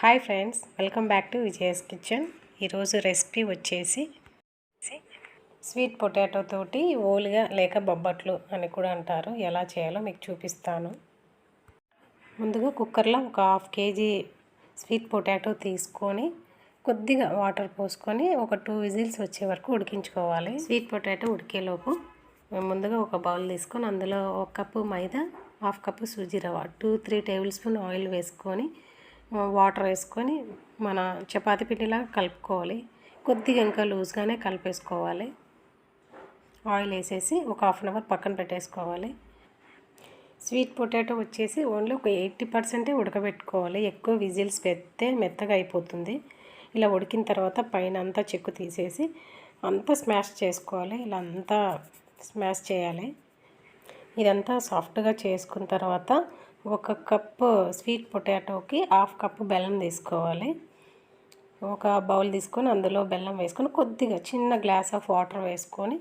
Hi friends welcome back to Vijaya's kitchen. ఈరోజు recipe వచ్చేసి sweet potato తోటి ఓలుగా లేక బొబ్బట్లు అని కూడా అంటారు. ఎలా చేయాలో మీకు చూపిస్తాను. ముందుగా కుక్కర్లో ఒక హాఫ్ కేజీ స్వీట్ పొటాటో తీసుకొని కొద్దిగా వాటర్ పోసుకొని ఒక టూ విజిల్స్ వచ్చే వరకు ఉడికించుకోవాలి. స్వీట్ పొటాటో ఉడికేలోపు ముందుగా ఒక బౌల్ తీసుకొని అందులో ఒక cup maida half cup suji రవ్వ two three tablespoon oil వేసుకొని వాటర్ వేసుకొని మన చపాతి పిండిలాగా కలుపుకోవాలి. కొద్దిగా ఇంకా లూజ్గానే కలిపేసుకోవాలి. ఆయిల్ వేసేసి ఒక హాఫ్ అన్ అవర్ పక్కన పెట్టేసుకోవాలి. స్వీట్ పొటాటో వచ్చేసి ఓన్లీ ఒక ఎయిటీ పర్సెంటే ఉడకబెట్టుకోవాలి. ఎక్కువ విజిల్స్ పెడితే మెత్తగా అయిపోతుంది. ఇలా ఉడికిన తర్వాత పైన అంతా చెక్కు తీసేసి అంతా స్మాష్ చేసుకోవాలి. ఇలా అంతా స్మాష్ చేయాలి. ఇదంతా సాఫ్ట్గా చేసుకున్న తర్వాత ఒక కప్పు స్వీట్ పొటాటోకి హాఫ్ కప్పు బెల్లం తీసుకోవాలి. ఒక బౌల్ తీసుకొని అందులో బెల్లం వేసుకొని కొద్దిగా చిన్న గ్లాస్ ఆఫ్ వాటర్ వేసుకొని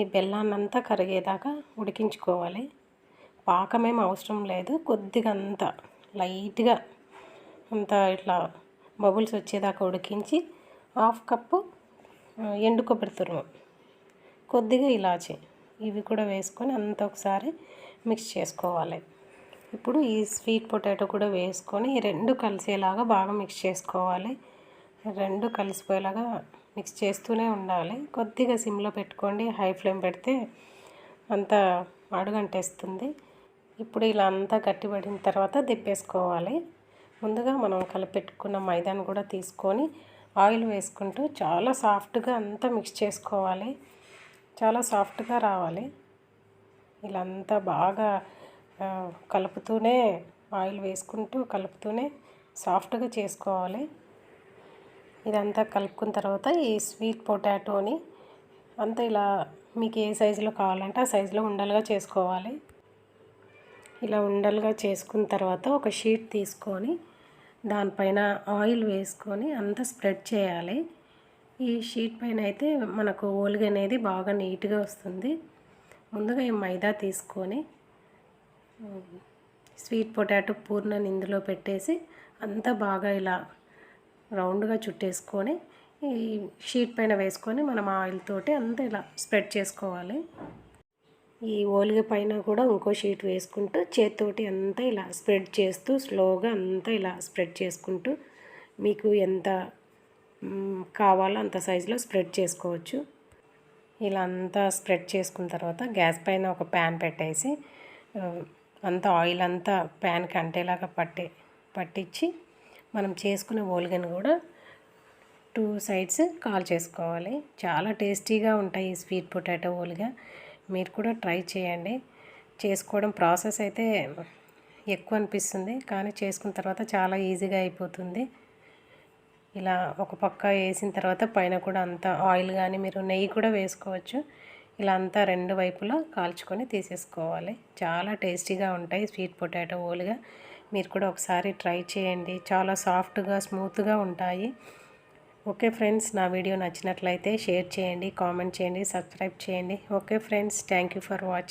ఈ బెల్లాన్ని అంతా కరిగేదాకా ఉడికించుకోవాలి. పాకమేం అవసరం లేదు. కొద్దిగా అంత లైట్గా అంత ఇట్లా బబుల్స్ వచ్చేదాకా ఉడికించి హాఫ్ కప్పు ఎండు కొబ్బరి తురుము కొద్దిగా ఇలాచి ఇవి కూడా వేసుకొని అంత ఒకసారి మిక్స్ చేసుకోవాలి. ఇప్పుడు ఈ స్వీట్ పొటాటో కూడా వేసుకొని రెండు కలిసేలాగా బాగా మిక్స్ చేసుకోవాలి. రెండు కలిసిపోయేలాగా మిక్స్ చేస్తూనే ఉండాలి. కొద్దిగా సిమ్లో పెట్టుకోండి. హై ఫ్లేమ్ పెడితే అంత అడుగంటేస్తుంది. ఇప్పుడు ఇలా అంతా గట్టిపడిన తర్వాత దిప్పేసుకోవాలి ముందుగా మనం కలిపెట్టుకున్న మైదాను కూడా తీసుకొని ఆయిల్ వేసుకుంటూ చాలా సాఫ్ట్గా అంతా మిక్స్ చేసుకోవాలి. చాలా సాఫ్ట్గా రావాలి. ఇలా అంతా బాగా కలుపుతూనే ఆయిల్ వేసుకుంటూ కలుపుతూనే సాఫ్ట్గా చేసుకోవాలి. ఇదంతా కలుపుకున్న తర్వాత ఈ స్వీట్ పొటాటోని అంతా ఇలా మీకు ఏ సైజులో కావాలంటే ఆ సైజులో ఉండలుగా చేసుకోవాలి. ఇలా ఉండలుగా చేసుకున్న తర్వాత ఒక షీట్ తీసుకొని దానిపైన ఆయిల్ వేసుకొని అంతా స్ప్రెడ్ చేయాలి. ఈ షీట్ పైన అయితే మనకు ఓలిగ అనేది బాగా నీట్గా వస్తుంది. ముందుగా ఈ మైదా తీసుకొని స్వీట్ పొటాటో పూర్ణని ఇందులో పెట్టేసి అంతా బాగా ఇలా రౌండ్గా చుట్టేసుకొని ఈ షీట్ పైన వేసుకొని మనం ఆయిల్ తోటి అంతా ఇలా స్ప్రెడ్ చేసుకోవాలి. ఈ ఓలిగ పైన కూడా ఇంకో షీట్ వేసుకుంటూ చేతితోటి అంతా ఇలా స్ప్రెడ్ చేస్తూ స్లోగా అంతా ఇలా స్ప్రెడ్ చేసుకుంటూ మీకు ఎంత కావాలో అంత సైజులో స్ప్రెడ్ చేసుకోవచ్చు. ఇలా అంతా స్ప్రెడ్ చేసుకున్న తర్వాత గ్యాస్ పైన ఒక ప్యాన్ పెట్టేసి అంతా ఆయిల్ అంతా ప్యాన్కి అంటేలాగా పట్టి పట్టించి మనం చేసుకునే ఓలిగని కూడా టూ సైడ్స్ కాల్ చేసుకోవాలి. చాలా టేస్టీగా ఉంటాయి ఈ స్వీట్ పొటాటో ఓలిగా. మీరు కూడా ట్రై చేయండి. చేసుకోవడం ప్రాసెస్ అయితే ఎక్కువ అనిపిస్తుంది కానీ చేసుకున్న తర్వాత చాలా ఈజీగా అయిపోతుంది. ఇలా ఒక పక్క వేసిన తర్వాత పైన కూడా అంత ఆయిల్ కానీ మీరు నెయ్యి కూడా వేసుకోవచ్చు. ఇలా అంతా రెండు వైపులా కాల్చుకొని తీసేసుకోవాలి. చాలా టేస్టీగా ఉంటాయి స్వీట్ పొటాటో ఓలుగా. మీరు కూడా ఒకసారి ట్రై చేయండి. చాలా సాఫ్ట్గా స్మూత్గా ఉంటాయి. ఓకే ఫ్రెండ్స్ నా వీడియో నచ్చినట్లయితే షేర్ చేయండి కామెంట్ చేయండి సబ్స్క్రైబ్ చేయండి. Okay friends thank for watching.